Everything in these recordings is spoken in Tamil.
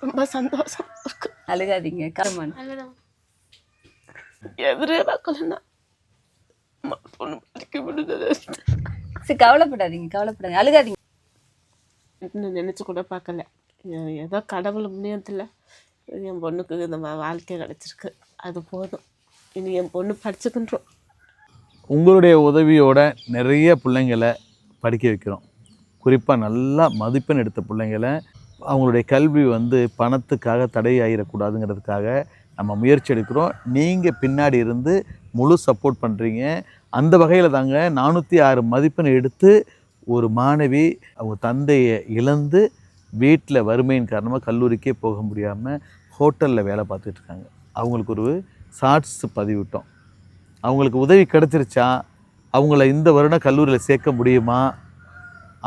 ரொம்ப சந்தோஷம். அழுகாதீங்க கருமன். எதிரே பார்க்கலன்னா பொண்ணு படிக்க முடிஞ்சது சரி கவலைப்படாதீங்க கவலைப்படாதீங்க. அழுகாதீங்க. இன்னும் நினச்சி கூட பார்க்கல. ஏதோ கடவுள் முன்னியத்தில் என் பொண்ணுக்கு இந்த மா- வாழ்க்கை கிடச்சிருக்கு. அது போதும். இனி என் பொண்ணு படிச்சுக்கின்றோம். உங்களுடைய உதவியோட நிறைய பிள்ளைங்களை படிக்க வைக்கிறோம். குறிப்பாக நல்லா மதிப்பெண் எடுத்த பிள்ளைங்களை அவங்களுடைய கல்வி வந்து பணத்துக்காக தடை ஆகிடக்கூடாதுங்கிறதுக்காக நம்ம முயற்சி எடுக்கிறோம். நீங்கள் பின்னாடி இருந்து முழு சப்போர்ட் பண்ணுறீங்க அந்த வகையில் தாங்க நானூற்றி ஆறு மதிப்பெண் எடுத்து ஒரு மாணவி அவங்க தந்தையை இழந்து வீட்டில் வறுமையின் காரணமாக கல்லூரிக்கே போக முடியாமல் ஹோட்டலில் வேலை பார்த்துட்டு இருக்காங்க. அவங்களுக்கு ஒரு ஷார்ட்ஸ் பதிவிட்டோம். அவங்களுக்கு உதவி கிடச்சிருச்சா? அவங்கள இந்த வருடம் கல்லூரியில் சேர்க்க முடியுமா?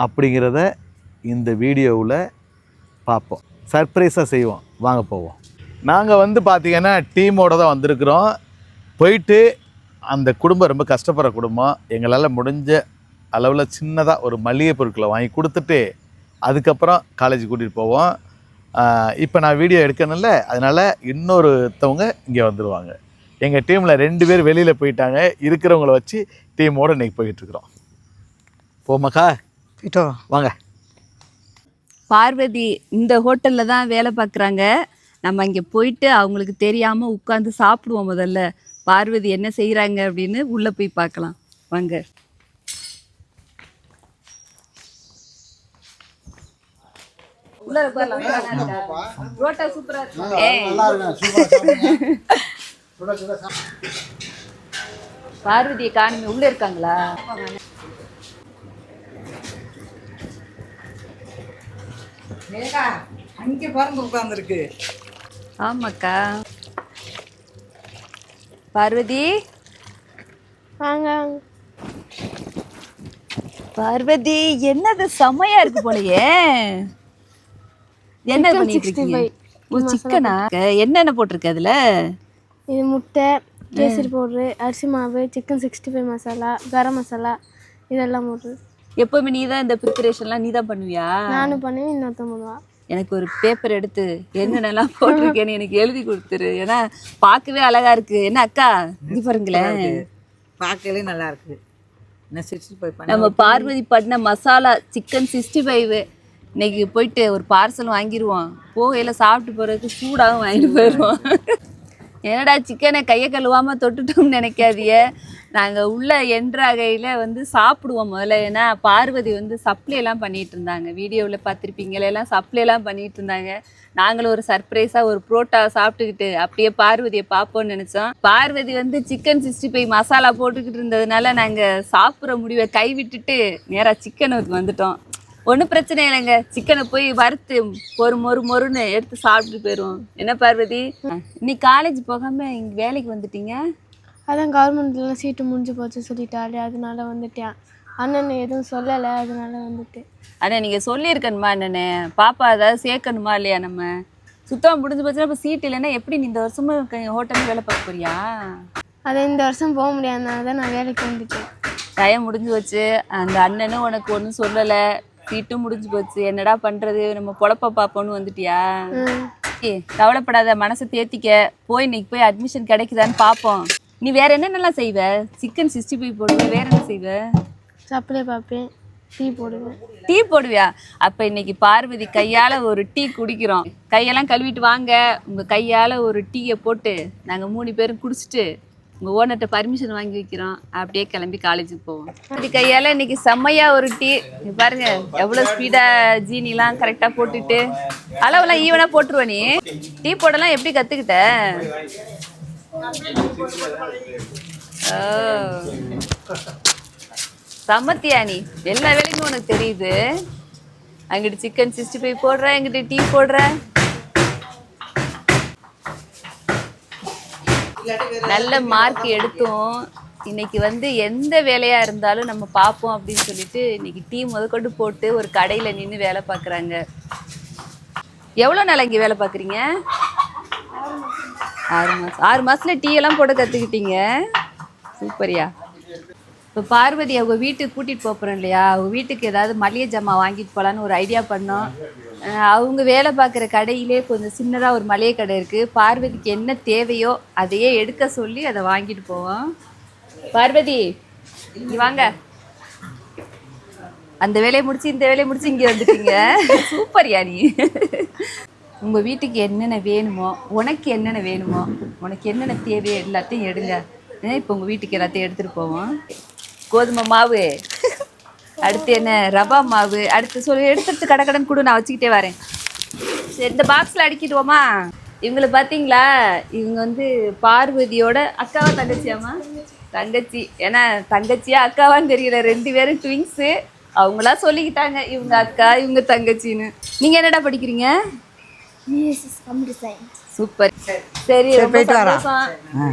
அப்படிங்கிறத இந்த வீடியோவில் பார்ப்போம். சர்ப்ரைஸாக செய்வோம். வாங்க போவோம். நாங்கள் வந்து பார்த்திங்கன்னா டீமோட தான் வந்திருக்கிறோம். போயிட்டு அந்த குடும்பம் ரொம்ப கஷ்டப்படுற குடும்பம். எங்களால் முடிஞ்ச அளவில் சின்னதாக ஒரு மளிகை பொருட்களை வாங்கி கொடுத்துட்டு அதுக்கப்புறம் காலேஜ் கூட்டிகிட்டு போவோம். இப்போ நான் வீடியோ எடுக்கணும்ல அதனால் இன்னொருத்தவங்க இங்கே வந்துடுவாங்க எங்கள் டீமில் ரெண்டு பேர் வெளியில் போயிட்டாங்க. இருக்கிறவங்கள வச்சு டீமோடு இன்றைக்கி போயிட்டுருக்குறோம் போமாக்கா போயிட்டோ வாங்க. பார்வதி இந்த ஹோட்டலில் தான் வேலை பார்க்குறாங்க. நம்ம இங்கே போயிட்டு அவங்களுக்கு தெரியாமல் உட்காந்து சாப்பிடுவோம் முதல்ல. பார்வதி என்ன செய்கிறாங்க அப்படின்னு உள்ளே போய் பார்க்கலாம். வாங்க. ரோட்டா சூப்பரா. பார்வதியை காணுமே உள்ள இருக்காங்களா? அங்கே பாருங்க உட்காந்துருக்கு ஆமாக்கா. பார்வதி? வாங்க பார்வதி என்னது செமையா இருக்கு போலயே. என்ன பண்ணிட்டு இருக்கீங்க? ஓ சிக்கனா? என்னென்ன போட்டிருக்கு அதுல? இது முட்டை கேசரி பவுட்ரு அரிசி மாவு chicken sixty five masala garam masala இதெல்லாம் போட்டு எப்பவுமே நீ தான் இந்த ப்ரிப்பரேஷன்லாம் நீ தான் பண்ணுவியா? நானும் பண்ணுவேன் இன்னொருத்தன் பண்ணுவான் எனக்கு ஒரு பேப்பர் எடுத்து என்னென்னலாம் போட்டிருக்கேன்னு எனக்கு எழுதி கொடுத்துரு. ஏன்னா பார்க்கவே அழகா இருக்கு. என்ன அக்கா? இது பாருங்களேன். பார்க்கவே நல்லா இருக்கு. நம்ம பார்வதி பண்ண மசாலா சிக்கன் சிக்ஸ்டி ஃபைவ் இன்னைக்கு போயிட்டு ஒரு பார்சல் வாங்கிடுவோம் போகையில் சாப்பிட்டு போகிறதுக்கு சூடாகவும் வாங்கிட்டு போயிடுவோம் என்னடா சிக்கனை கையை கழுவாமல் தொட்டுட்டோம்னு நினைக்காதிய நாங்கள் உள்ள என்றகையில் வந்து சாப்பிடுவோம் முதல்ல. ஏன்னா பார்வதி வந்து சப்ளைலாம் பண்ணிகிட்டு பண்ணிட்டு இருந்தாங்க. வீடியோவில் பார்த்துருப்பீங்களே எல்லாம் சப்ளை எல்லாம் பண்ணிட்டு இருந்தாங்க. நாங்களும் ஒரு சர்ப்ரைஸாக ஒரு புரோட்டா சாப்பிட்டுக்கிட்டு அப்படியே பார்வதியை பார்ப்போம்னு நினச்சோம். பார்வதி வந்து சிக்கன் சிக்ஸ்டி ஃபைவ் மசாலா போட்டுக்கிட்டு இருந்ததுனால நாங்கள் சாப்பிட்ற முடிவை கைவிட்டுட்டு நேராக சிக்கனுக்கு வந்துட்டோம். ஒன்றும் பிரச்சனை இல்லைங்க. சிக்கனை போய் வறுத்து ஒரு மொறு மொறுன்னு எடுத்து சாப்பிட்டு போயிடுவோம். என்ன பார்வதி? இன்னைக்கு காலேஜ் போகாமல் இங்கே வேலைக்கு வந்துட்டீங்க? அதான் கவர்மெண்ட்லாம் சீட்டு முடிஞ்சு போச்சு சொல்லிட்டாரு அதனால வந்துட்டேன். அண்ணன் எதுவும் சொல்லலை அதனால வந்துட்டேன். அண்ணா நீங்கள் சொல்லியிருக்கணுமா அண்ணனே? பாப்பா ஏதாவது சேர்க்கணுமா இல்லையா நம்ம? சுத்தமாக முடிஞ்சு போச்சுன்னா இப்போ சீட் இல்லைன்னா எப்படி நீ இந்த வருஷமும் ஹோட்டலில் வேலை பார்க்க போறியா? அதை இந்த வருஷம் போக முடியாதனால தான் நான் வேலைக்கு வந்துட்டேன். டைம் முடிஞ்சு போச்சு. அந்த அண்ணனும் உனக்கு ஒன்றும் சொல்லலை. சீட்டும் முடிஞ்சு போச்சு. என்னடா பண்ணுறது நம்ம பொழப்ப பார்ப்போன்னு வந்துட்டியா? கவலைப்படாத மனசை தேத்திக்க. போய் இன்னைக்கு போய் அட்மிஷன் கிடைக்குதான்னு பார்ப்போம் நீ வேற என்னென்னலாம் செய்வ? சிக்கன் சிக்ஸ்டி ஃபைவ் போடுவ. வேற என்ன செய்வ? சப்ளை பார்ப்பேன் டீ போடுவேன். டீ போடுவியா? அப்ப இன்னைக்கு பார்வதி கையால ஒரு டீ குடிக்கிறோம். கையெல்லாம் கழுவிட்டு வாங்க. உங்க கையால ஒரு டீயை போட்டு நாங்க மூணு பேரும் குடிச்சிட்டு உங்கள் ஓனர்கிட்ட பர்மிஷன் வாங்கி வைக்கிறோம். அப்படியே கிளம்பி காலேஜுக்கு போவோம். அப்படி கையால் இன்னைக்கு செம்மையாக ஒரு டீ. பாருங்க எவ்வளோ ஸ்பீடாக ஜீனிலாம் கரெக்டாக போட்டுட்டு. அளவுலாம் ஈவனாக போட்டுருவ நீ. டீ போடலாம் எப்படி கற்றுக்கிட்ட ஓ. சமத்தியா நீ? எல்லா வேலைக்கும் உனக்கு தெரியுது. அங்கிட்டு சிக்கன் சிக்ஸ்டி ஃபைவ் போடுற எங்கிட்ட டீ போடுற. நல்ல மார்க் எடுத்தோம். இன்னைக்கு வந்து எந்த வேலையா இருந்தாலும் நம்ம பார்ப்போம் அப்படின்னு சொல்லிட்டு இன்னைக்கு டீ முதற்கொண்டு போட்டு ஒரு கடையில நின்று வேலை பார்க்குறாங்க. எவ்வளோ நாள் இங்கே வேலை பார்க்குறீங்க? ஆறு மாதம் ஆறு மாதத்தில் டீ எல்லாம் போட கற்றுக்கிட்டீங்க சூப்பரியா. இப்போ பார்வதி அவங்க வீட்டுக்கு கூட்டிகிட்டு போகிறோம் இல்லையா? அவங்க வீட்டுக்கு ஏதாவது மளிகை ஜாமான் வாங்கிட்டு போகலான்னு ஒரு ஐடியா பண்ணோம். அவங்க வேலை பார்க்குற கடையிலே கொஞ்சம் சின்னதாக ஒரு மளிகை கடை இருக்குது பார்வதிக்கு என்ன தேவையோ அதையே எடுக்க சொல்லி அதை வாங்கிட்டு போவோம். பார்வதி இங்கே வாங்க. அந்த வேலையை முடிச்சு இந்த வேலையை முடிச்சு இங்கே வந்துட்டீங்க. சூப்பர் யானி உங்கள் வீட்டுக்கு என்னென்ன வேணுமோ உனக்கு என்னென்ன வேணுமோ உனக்கு என்னென்ன தேவையோ எல்லாத்தையும் எடுங்க. இப்போ உங்கள் வீட்டுக்கு எல்லாத்தையும் எடுத்துகிட்டு போவோம். கோதுமை மாவு. அடுத்து என்ன? ரவா மாவு. அடுத்து சொல்லி எடுத்துட்டு கடை கடன் கொடு நான் வச்சுக்கிட்டே வரேன். சரி இந்த பாக்ஸில் அடிக்கிடுவோமா? இவங்களை பார்த்தீங்களா இவங்க வந்து பார்வதியோட அக்காவா தங்கச்சியாம்மா? தங்கச்சி. ஏன்னா தங்கச்சியா அக்காவான்னு தெரியல. ரெண்டு பேரும் ட்விங்ஸு அவங்களா சொல்லிக்கிட்டாங்க இவங்க அக்கா இவங்க தங்கச்சின்னு. நீங்கள் என்னடா படிக்கிறீங்க? சூப்பர் சரி ரொம்ப. சந்தோஷம்.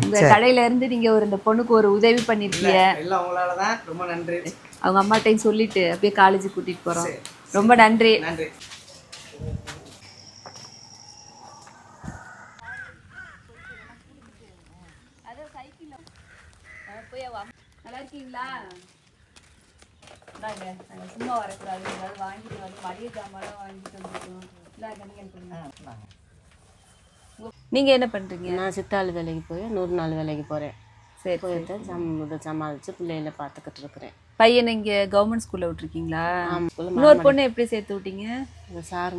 இந்த கடையில இருந்து நீங்க ஒரு இந்த பொண்ணுக்கு ஒரு உதவி பண்ணிருக்கீங்க. ரொம்ப நன்றி. அவங்க அம்மாட்டையும் சொல்லிட்டு அப்படியே காலேஜ் கூட்டிட்டு போறோம். ரொம்ப நன்றி. நன்றி. நல்லா இருக்கீங்களா? இந்தாங்க, நாங்க சும்மா வரக்கூடாது. ஏதாவது வாங்கிட்டு வந்து மளிகை சாமான்லாம் வாங்கிட்டு வந்துருக்கோம் இந்தாங்க, நீங்க எடுத்துக்கோங்க. நீங்க என்ன பண்றீங்க? நான் சித்தாள் வேலைக்கு போய் நூறு நாள் வேலைக்கு போகிறேன் சரி போயிட்டு சம் இதை சமாளித்து பிள்ளைகளை பார்த்துக்கிட்டு இருக்கிறேன். பையனை இங்க கவர்மெண்ட் ஸ்கூல்ல விட்டுருக்கீங்களா? இன்னொரு பொண்ணு எப்படி சேர்த்து விட்டீங்க? இந்த சார்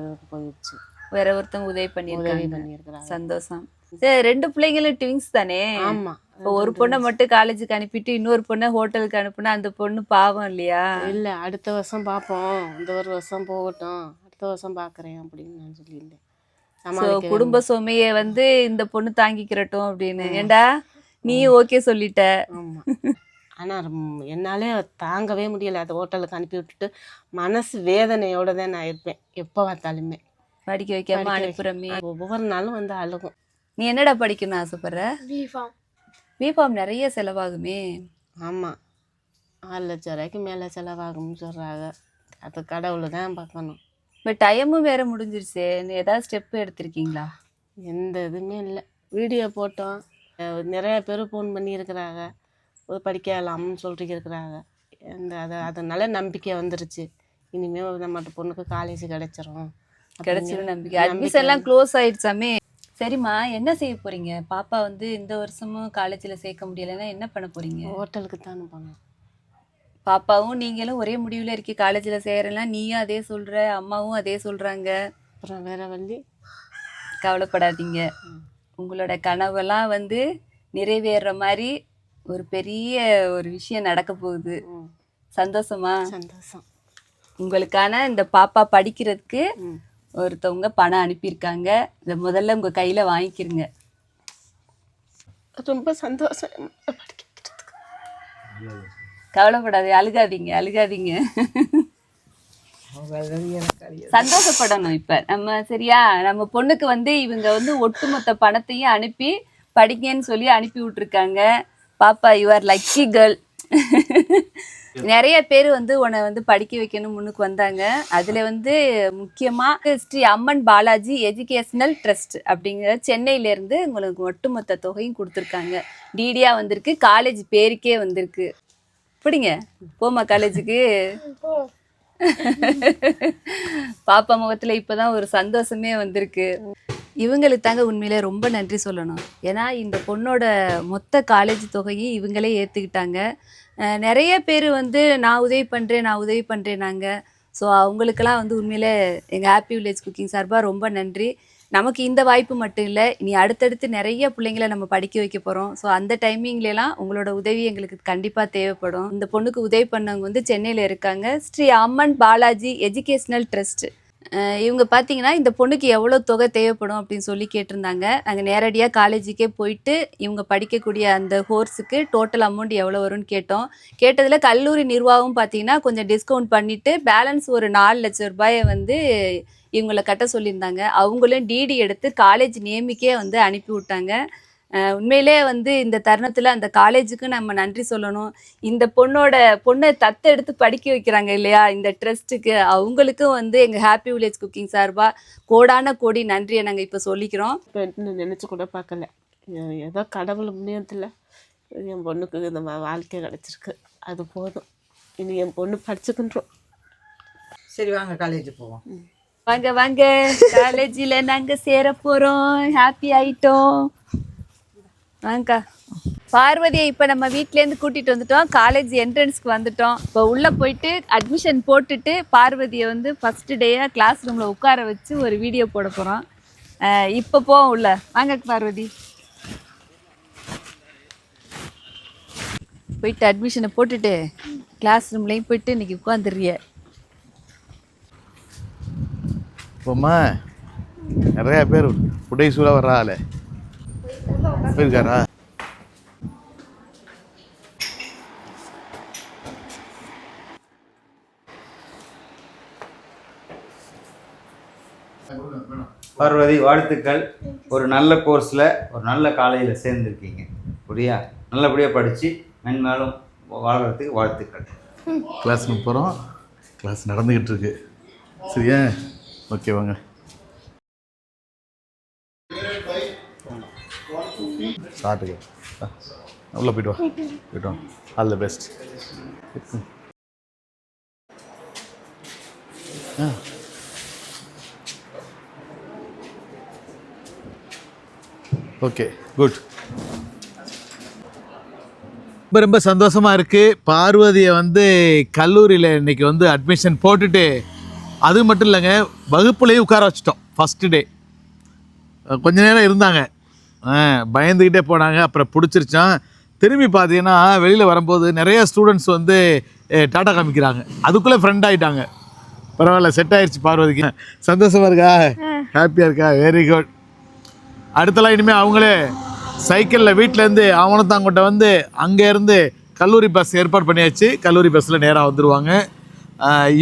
இதுக்கு போயிடுச்சு. வேற ஒருத்தவங்க உதவி பண்ணியிருக்காங்க. சந்தோஷம். சரி ரெண்டு பிள்ளைங்களும் ட்விங்ஸ் தானே? ஆமாம் இப்போ ஒரு பொண்ணை மட்டும் காலேஜுக்கு அனுப்பிட்டு இன்னொரு பொண்ணை ஹோட்டலுக்கு அனுப்புனா அந்த பொண்ணு பாவம் இல்லையா? இல்லை அடுத்த வருஷம் பார்ப்போம். இந்த ஒரு வருஷம் போகட்டும். அடுத்த வருஷம் பார்க்குறேன் அப்படின்னு நான் சொல்லியிருந்தேன். குடும்ப சுமையை வந்து இந்த பொண்ணு தாங்கிக்கிறட்டும் அப்படின்னு. ஏண்டா? நீ ஓகே சொல்லிட்ட. ஆனால் என்னாலே தாங்கவே முடியல. அந்த ஹோட்டலுக்கு அனுப்பி விட்டுட்டு மனசு வேதனையோட தான் நான் இருப்பேன். எப்போ பார்த்தாலுமே. படிக்க வைக்காம படிக்க அனுப்புறமே. ஒவ்வொரு நாளும் வந்து அழுகும். நீ என்னடா படிக்கணும்னு ஆசைப்படுற? பிஃபார்ம் பிஃபார்ம் நிறைய செலவாகுமே. ஆமாம் ஆறு லட்சம் ரூபாய்க்கு மேலே செலவாகும்னு சொல்கிறாங்க அது கடவுளை தான் பார்க்கணும். இப்போ டைமும் வேற முடிஞ்சிருச்சே. நீ ஏதாவது ஸ்டெப் எடுத்திருக்கீங்களா? எந்த இதுவுமே இல்லை. வீடியோ போட்டோம். நிறைய பேர் ஃபோன் பண்ணியிருக்கிறாங்க. படிக்கலாம்னு சொல்லிட்டு இருக்கிறாங்க. அந்த அது அதனால நம்பிக்கை வந்துருச்சு. இனிமேல் நம்ம பொண்ணுக்கு காலேஜ் கிடைச்சிரும். கிடைச்சிரும் நம்பிக்கை. அட்மிஷன் எல்லாம் க்ளோஸ் ஆயிடுச்சாமே. சரிம்மா என்ன செய்ய போறீங்க? பாப்பா வந்து இந்த வருஷமும் காலேஜில் சேர்க்க முடியலைன்னா என்ன பண்ண போறீங்க? ஹோட்டலுக்கு தானே போனோம். பாப்பாவும் நீங்களும் ஒரே முடிவில் இருக்கி காலேஜில் சேரலாம் நீயும் அதே சொல்ற அம்மாவும் அதே சொல்றாங்க. அப்புறம் வேற வள்ளி கவலைப்படாதீங்க. உங்களோட கனவெல்லாம் வந்து நிறைவேறுற மாதிரி ஒரு பெரிய ஒரு விஷயம் நடக்க போகுது. சந்தோஷமா? சந்தோஷம். உங்களுக்கான இந்த பாப்பா படிக்கிறதுக்கு. ஒருத்தவங்க பணம் அனுப்பியிருக்காங்க. இதை முதல்ல உங்க கையில வாங்கிக்கிறங்க ரொம்ப சந்தோஷம். கவலைப்படாதே அழுகாதீங்க அழுகாதீங்க. சந்தோஷப்படணும் இப்ப. நம்ம சரியா நம்ம பொண்ணுக்கு வந்து இவங்க வந்து ஒட்டுமொத்த பணத்தையும் அனுப்பி படிங்கன்னு சொல்லி அனுப்பி விட்டுருக்காங்க. பாப்பா யூ ஆர் லக்கி கேர்ள் நிறைய பேர் வந்து உன்னை வந்து படிக்க வைக்கணும் முன்னுக்கு வந்தாங்க. அதுல வந்து முக்கியமா ஸ்ரீ அம்மன் பாலாஜி எஜுகேஷனல் ட்ரஸ்ட் அப்படிங்கிற சென்னையில இருந்து உங்களுக்கு ஒட்டுமொத்த தொகையும் கொடுத்துருக்காங்க. டிடியா வந்திருக்கு காலேஜ் பேருக்கே வந்திருக்கு. பிடிங்க. போமா காலேஜுக்கு. பாப்பா முகத்துல இப்பதான் ஒரு சந்தோஷமே வந்திருக்கு. இவங்களுக்கு தாங்க உண்மையிலே ரொம்ப நன்றி சொல்லணும். ஏன்னா இந்த பொண்ணோட மொத்த காலேஜ் தொகையை இவங்களே ஏற்றுக்கிட்டாங்க நிறைய பேர் வந்து நான் உதவி பண்ணுறேன் நான் உதவி பண்ணுறேனாங்க ஸோ அவங்களுக்கெல்லாம் வந்து உண்மையிலே எங்கள் ஹாப்பி வில்லேஜ் குக்கிங் சார்பாக ரொம்ப நன்றி. நமக்கு இந்த வாய்ப்பு மட்டும் இல்லை இனி அடுத்தடுத்து நிறைய பிள்ளைங்களை நம்ம படிக்க வைக்க போகிறோம் ஸோ அந்த டைமிங்லலாம் உங்களோட உதவி எங்களுக்கு கண்டிப்பாக தேவைப்படும். இந்த பொண்ணுக்கு உதவி பண்ணவங்க வந்து சென்னையில் இருக்காங்க. ஸ்ரீ அம்மன் பாலாஜி எஜுகேஷ்னல் ட்ரஸ்ட்டு இவங்க பார்த்தீங்கன்னா இந்த பொண்ணுக்கு எவ்வளோ தொகை தேவைப்படும் அப்படின்னு சொல்லி கேட்டிருந்தாங்க. நாங்கள் நேரடியாக காலேஜுக்கே போயிட்டு இவங்க படிக்கக்கூடிய அந்த கோர்ஸுக்கு டோட்டல் அமௌண்ட் எவ்வளோ வரும்னு கேட்டோம். கேட்டதில் கல்லூரி நிர்வாகம் பார்த்தீங்கன்னா கொஞ்சம் டிஸ்கவுண்ட் பண்ணிவிட்டு பேலன்ஸ் ஒரு நாலு லட்சம் ரூபாயை வந்து இவங்களை கட்ட சொல்லியிருந்தாங்க. அவங்களும் டிடி எடுத்து காலேஜ் நேமிக்கே வந்து அனுப்பி விட்டாங்க. உண்மையிலே வந்து இந்த தருணத்தில் அந்த காலேஜுக்கு நம்ம நன்றி சொல்லணும். இந்த பொண்ணோட பொண்ணை தத்தெடுத்து படிக்க வைக்கிறாங்க இல்லையா? இந்த ட்ரஸ்ட்டுக்கு அவங்களுக்கும் வந்து எங்கள் ஹாப்பி வில்லேஜ் குக்கிங் சார்பாக கோடான கோடி நன்றியை நாங்கள் இப்போ சொல்லிக்கிறோம். நினச்சி கூட பார்க்கல. ஏதோ கடவுள் புண்ணியத்தில் என் பொண்ணுக்கு இந்த வாழ்க்கை கிடச்சிருக்கு. அது போதும். இனி என் பொண்ணு படிச்சுக்கின்றோம். சரி வாங்க காலேஜ் போவோம். வாங்க வாங்க. காலேஜில் நாங்கள் சேர போகிறோம் ஹாப்பி ஆயிட்டோம். வாங்கக்கா. பார்வதியை இப்போ நம்ம வீட்டிலேருந்து கூட்டிகிட்டு வந்துட்டோம். காலேஜ் என்ட்ரன்ஸ்க்கு வந்துட்டோம். இப்போ உள்ளே போயிட்டு அட்மிஷன் போட்டுட்டு பார்வதியை வந்து ஃபஸ்ட்டு டேயாக கிளாஸ் ரூமில் உட்கார வச்சு ஒரு வீடியோ போட போகிறோம் இப்போ போவோம் உள்ள. வாங்க பார்வதி. போயிட்டு அட்மிஷனை போட்டுட்டு கிளாஸ் ரூம்லேயும் போயிட்டு இன்னைக்கு உட்காந்துடுறிய இப்போம்மா நிறையா பேர் புடைசூழ வர்ற ஆளு போயிருக்காரா பார்வதி வாழ்த்துக்கள். ஒரு நல்ல கோர்ஸில் ஒரு நல்ல காலேஜில் சேர்ந்துருக்கீங்க. புரியா? நல்லபடியாக படித்து மென்மேலும் வாழ்கிறதுக்கு வாழ்த்துக்கள். கிளாஸ் போகிறோம் கிளாஸ் நடந்துக்கிட்டு இருக்கு. சரியா? ஓகே வாங்க. ஸ்டார்ட்டுக்கு உள்ளே போயிட்டு வா. போயிட்டு வா all the best okay good ரொம்ப ரொம்ப சந்தோஷமாக இருக்குது பார்வதியை வந்து கல்லூரியில் இன்றைக்கி வந்து அட்மிஷன் போட்டுட்டு அது மட்டும் இல்லைங்க வகுப்புலேயும் உட்கார வச்சிட்டோம் ஃபஸ்ட்டு டே கொஞ்ச நேரம் இருந்தாங்க. பயந்துக்கிட்டே போனாங்க. அப்புறம் பிடிச்சிருச்சான் திரும்பி பார்த்தீங்கன்னா வெளியில் வரும்போது நிறைய ஸ்டூடெண்ட்ஸ் வந்து டாட்டா காமிக்கிறாங்க. அதுக்குள்ளே ஃப்ரெண்ட் ஆகிட்டாங்க பரவாயில்ல செட் ஆயிடுச்சு பார்வதிக்கு. சந்தோஷமாக இருக்கா? ஹாப்பியாக இருக்கா? வெரி குட் அடுத்தலாம் இனிமேல் அவங்களே சைக்கிளில் வீட்டிலேருந்து ஆவணத்தாங்கோட்டை வந்து அங்கேருந்து கல்லூரி பஸ் ஏற்பாடு பண்ணியாச்சு. கல்லூரி பஸ்ஸில் நேராக வந்துடுவாங்க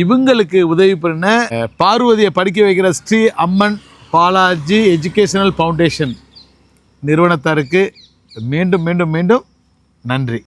இவங்களுக்கு உதவி பண்ண பார்வதியை படிக்க வைக்கிற ஸ்ரீ அம்மன் பாலாஜி எஜுகேஷனல் ஃபவுண்டேஷன் நிறுவனத்தாருக்கு மீண்டும் மீண்டும் மீண்டும் நன்றி.